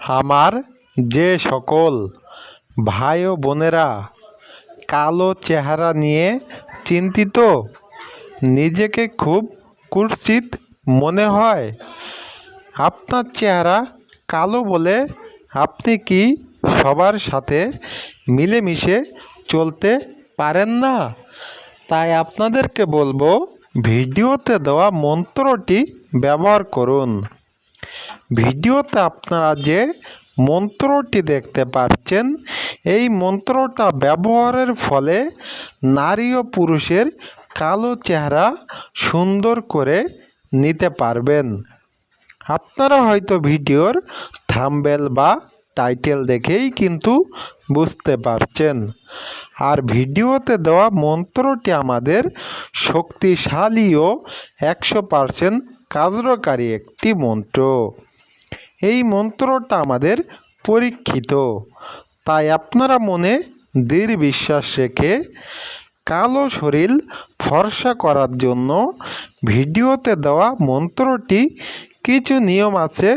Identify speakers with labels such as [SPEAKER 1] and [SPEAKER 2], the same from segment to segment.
[SPEAKER 1] আমার যে সকল ভাই ও বোনেরা কালো চেহারা নিয়ে চিন্তিত, নিজেকে খুব কুৎসিত মনে হয়। আপনার চেহারা কালো বলে আপনি কি সবার সাথে মিলেমিশে চলতে পারেন না? তাই আপনাদেরকে বলব, ভিডিওতে দেওয়া মন্ত্রটি ব্যবহার করুন। ভিডিওতে আপনারা যে মন্ত্রটি দেখতে পাচ্ছেন, এই মন্ত্রটা ব্যবহারের ফলে নারী ও পুরুষের কালো চেহারা সুন্দর করে নিতে পারবেন। আপনারা হয়তো ভিডিওর থাম্বেল বা টাইটেল দেখেই কিন্তু বুঝতে পারছেন। আর ভিডিওতে দেওয়া মন্ত্রটি আমাদের শক্তিশালী ও একশো পারসেন্ট কার্যকারী একটি মন্ত্র। এই মন্ত্রটা আমাদের পরীক্ষিত। তাই আপনারা মনে দৃঢ় বিশ্বাস রেখে কালো শরীর ফর্সা করার জন্য ভিডিওতে দেওয়া মন্ত্রটি কিছু নিয়ম আছে,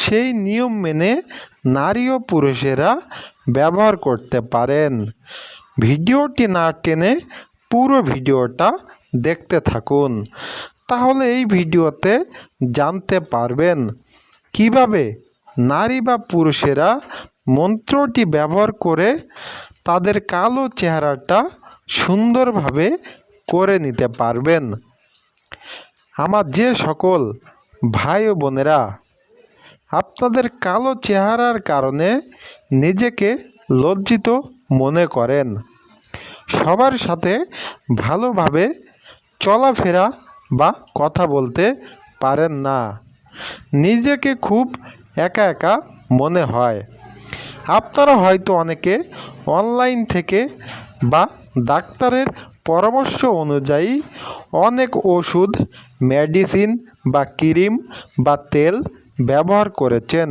[SPEAKER 1] সেই নিয়ম মেনে নারী ও পুরুষেরা ব্যবহার করতে পারেন। ভিডিওটি না টেনে পুরো ভিডিওটা দেখতে থাকুন। তাহলে এই ভিডিওতে জানতে পারবেন কীভাবে নারী বা পুরুষেরা মন্ত্রটি ব্যবহার করে তাদের কালো চেহারাটা সুন্দরভাবে করে নিতে পারবেন। আমার যে সকল ভাই ও বোনেরা, আপনাদের কালো চেহারার কারণে নিজেকে লজ্জিত মনে করেন। সবার সাথে ভালোভাবে চলাফেরা বা কথা বলতে পারেন না। নিজেকে খুব একা একা মনে হয়। আপনারা হয়তো অনেকে অনলাইন থেকে বা ডাক্তারের পরামর্শ অনুযায়ী অনেক ওষুধ, মেডিসিন বা ক্রিম বা তেল ব্যবহার করেছেন।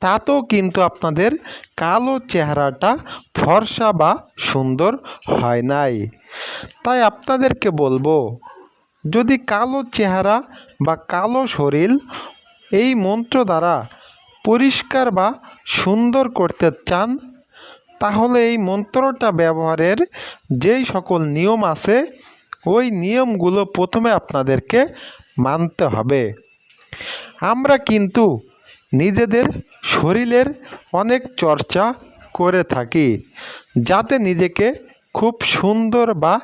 [SPEAKER 1] তাতেও কিন্তু আপনাদের কালো চেহারাটা ফর্সা বা সুন্দর হয় নাই। তাই আপনাদেরকে বলব যদি কালো চেহারা বা কালো শরীর, এই মন্ত্র দ্বারা পরিষ্কার বা সুন্দর করতে চান, তাহলে এই মন্ত্রটা ব্যবহারের যেই সকল নিয়ম আছে, ওই নিয়মগুলো প্রথমে আপনাদেরকে মানতে হবে। আমরা কিন্তু নিজেদের শরীরের অনেক চর্চা করে থাকি, যাতে নিজেকে খুব সুন্দর বা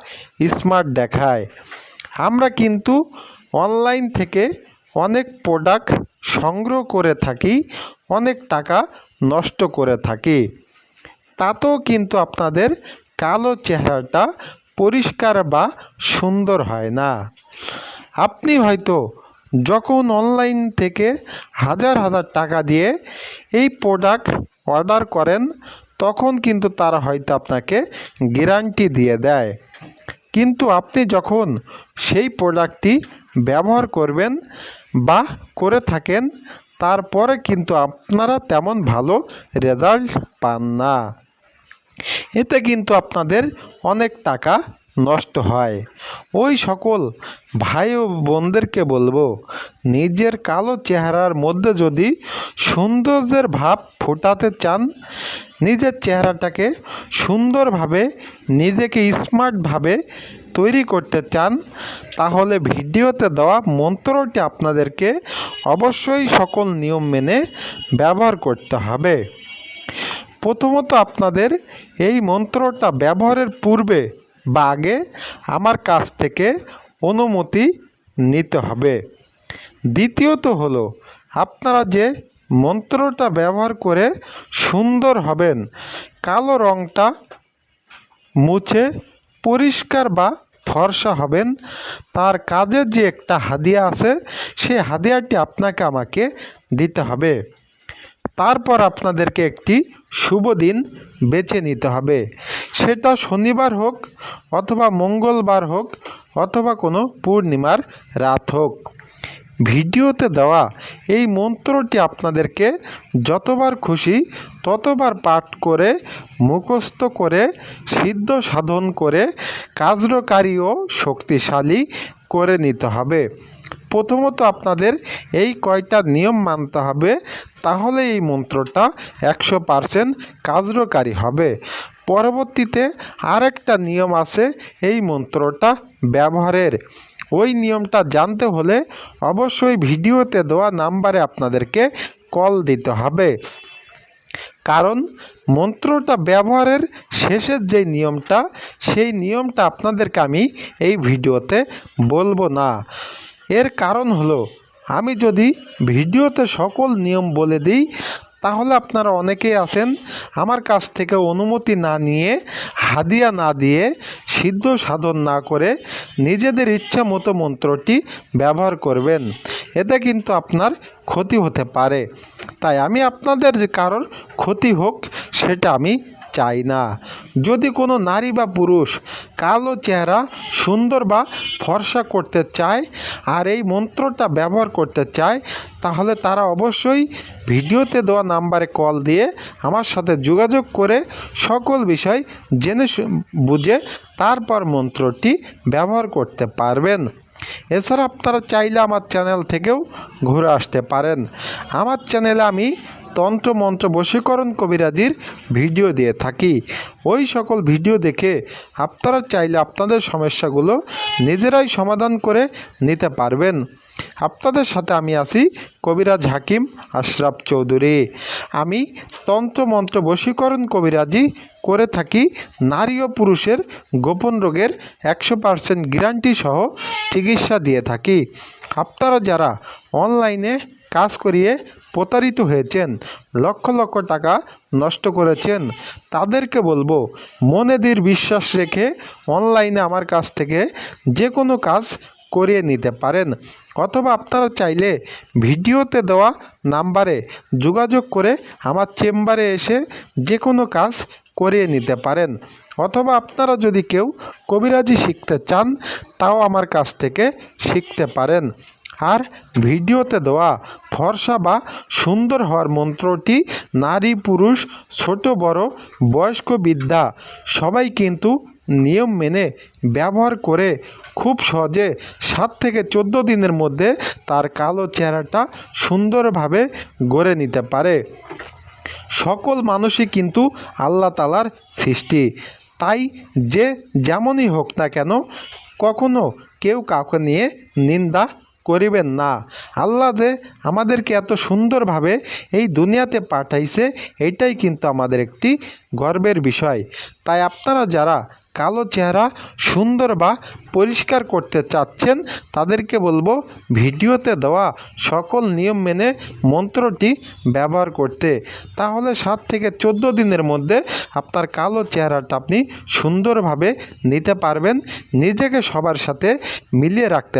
[SPEAKER 1] স্মার্ট দেখায়। আমরা কিন্তু অনলাইন থেকে অনেক প্রোডাক্ট সংগ্রহ করে থাকি, অনেক টাকা নষ্ট করে থাকি। তাতেও কিন্তু আপনাদের কালো চেহারাটা পরিষ্কার বা সুন্দর হয় না। আপনি হয়তো যখন অনলাইন থেকে হাজার হাজার টাকা দিয়ে এই প্রোডাক্ট অর্ডার করেন, তখন কিন্তু তারা হয়তো আপনাকে গ্যারান্টি দিয়ে দেয়। কিন্তু আপনি যখন সেই প্রোডাক্টটি ব্যবহার করবেন বা করে থাকেন, তারপরে কিন্তু আপনারা তেমন ভালো রেজাল্ট পান না। এতে কিন্তু আপনাদের অনেক টাকা নষ্ট হয়। ওই সকল ভাই ও বোনদেরকে বলব, নিজের কালো চেহারার মধ্যে যদি সৌন্দর্যের ভাব ফোটাতে চান, নিজের চেহারাটাকে সুন্দরভাবে, নিজেকে স্মার্টভাবে তৈরি করতে চান, তাহলে ভিডিওতে দেওয়া মন্ত্রটি আপনাদেরকে অবশ্যই সকল নিয়ম মেনে ব্যবহার করতে হবে। প্রথমত আপনাদের এই মন্ত্রটা ব্যবহারের পূর্বে বা আগে আমার কাছ থেকে অনুমতি নিতে হবে। দ্বিতীয়ত হলো, আপনারা যে মন্ত্রটা ব্যবহার করে সুন্দর হবেন, কালো রঙটা মুছে পরিষ্কার বা ফর্সা হবেন, তার কাজের যে একটা হাদিয়া আছে সেই হাদিয়াটি আপনাকে আমাকে দিতে হবে। তারপর আপনাদেরকে একটি শুভ দিন বেছে নিতে হবে। সেটা শনিবার হোক অথবা মঙ্গলবার হোক অথবা কোনো পূর্ণিমার রাত হোক। ভিডিওতে দেওয়া এই মন্ত্রটি আপনাদেরকে যতবার খুশি ততবার পাঠ করে, মুখস্থ করে, সিদ্ধ সাধন করে কার্যকারী ও শক্তিশালী করে নিতে হবে। প্রথমত আপনাদের এই কয়টা নিয়ম মানতে হবে, তাহলে এই মন্ত্রটা একশো পারসেন্ট কার্যকারী হবে। পরবর্তীতে আরেকটা নিয়ম আছে, এই মন্ত্রটা ব্যবহারের। ওই নিয়মটা জানতে হলে অবশ্যই ভিডিওতে দেওয়া নাম্বারে আপনাদেরকে কল দিতে হবে। কারণ মন্ত্রটা ব্যবহারের শেষের যে নিয়মটা, সেই নিয়মটা আপনাদেরকে আমি এই ভিডিওতে বলব না। এর কারণ হলো, আমি যদি ভিডিওতে সকল নিয়ম বলে দিই, তাহলে আপনারা অনেকেই আছেন আমার কাছ থেকে অনুমতি না নিয়ে, হাদিয়া না দিয়ে, সিদ্ধ সাধন না করে নিজেদের ইচ্ছা মতো মন্ত্রটি ব্যবহার করবেন। এতে কিন্তু আপনার ক্ষতি হতে পারে। তাই আমি আপনাদের যে কারোর ক্ষতি হোক, সেটা আমি চাই না। যদি কোনো নারী বা পুরুষ কালো চেহারা, সুন্দর বা ফর্সা করতে চায় আর এই মন্ত্রটা ব্যবহার করতে চায়, তাহলে তারা অবশ্যই ভিডিওতে দেওয়া নাম্বারে কল দিয়ে আমার সাথে যোগাযোগ করে সকল বিষয় জেনে বুঝে তারপর মন্ত্রটি ব্যবহার করতে পারবেন। এছাড়া আপনারা চাইলে আমার চ্যানেল থেকেও ঘুরে আসতে পারেন। আমার চ্যানেলে আমি তন্ত্র মন্ত্র বশীকরণ কবিরাজির ভিডিও দিয়ে থাকি। ওই সকল ভিডিও দেখে আপনারা চাইলে আপনাদের সমস্যাগুলো নিজেরাই সমাধান করে নিতে পারবেন। আপনাদের সাথে আমি আছি কবিরাজ হাকিম আশরাফ চৌধুরী। আমি তন্ত্র মন্ত্র বশীকরণ কবিরাজি করে থাকি নারী ও পুরুষের গোপন রোগের একশো পার্সেন্ট গ্যারান্টি সহ চিকিৎসা দিয়ে থাকি। আপনারা যারা অনলাইনে কাজ করিয়ে প্রতারিত হয়েছেন, লক্ষ লক্ষ টাকা নষ্ট করেছেন। তাদেরকে বলব মনে দৃঢ় বিশ্বাস রেখে অনলাইনে আমার কাছ থেকে যে কোনো কাজ করিয়ে নিতে পারেন। অথবা আপনারা চাইলে ভিডিওতে দেওয়া নাম্বারে যোগাযোগ করে আমার চেম্বারে এসে যে কোনো কাজ করিয়ে নিতে পারেন। অথবা আপনারা যদি কেউ কবিরাজি শিখতে চান, তাও আমার কাছ থেকে শিখতে পারেন। আর ভিডিওতে দেওয়া ফর্সা বা সুন্দর হওয়ার মন্ত্রটি নারী, পুরুষ, ছোট, বড়, বয়স্ক বিদ্যা সবাই কিন্তু নিয়ম মেনে ব্যবহার করে খুব সহজে সাত থেকে চোদ্দ দিনের মধ্যে তার কালো চেহারাটা সুন্দরভাবে গড়ে নিতে পারে। সকল মানুষই কিন্তু আল্লাহ তালার সৃষ্টি। তাই যে যেমনই হোক না কেন, কখনো কেউ কাউকে নিয়ে নিন্দা করিবেন না। আল্লাহ যে আমাদেরকে এত সুন্দরভাবে এই দুনিয়াতে পাঠাইছে এটাই কিন্তু আমাদের একটি গর্বের বিষয়। তাই আপনারা যারা কালো চেহারা, সুন্দর বা পরিষ্কার করতে চাচ্ছেন, তাদেরকে বলব ভিডিওতে দেওয়া সকল নিয়ম মেনে মন্ত্রটি ব্যবহার করতে। তাহলে সাত থেকে চোদ্দ দিনের মধ্যে আপনার কালো চেহারাটা আপনি সুন্দরভাবে নিতে পারবেন, নিজেকে সবার সাথে মিলিয়ে রাখতে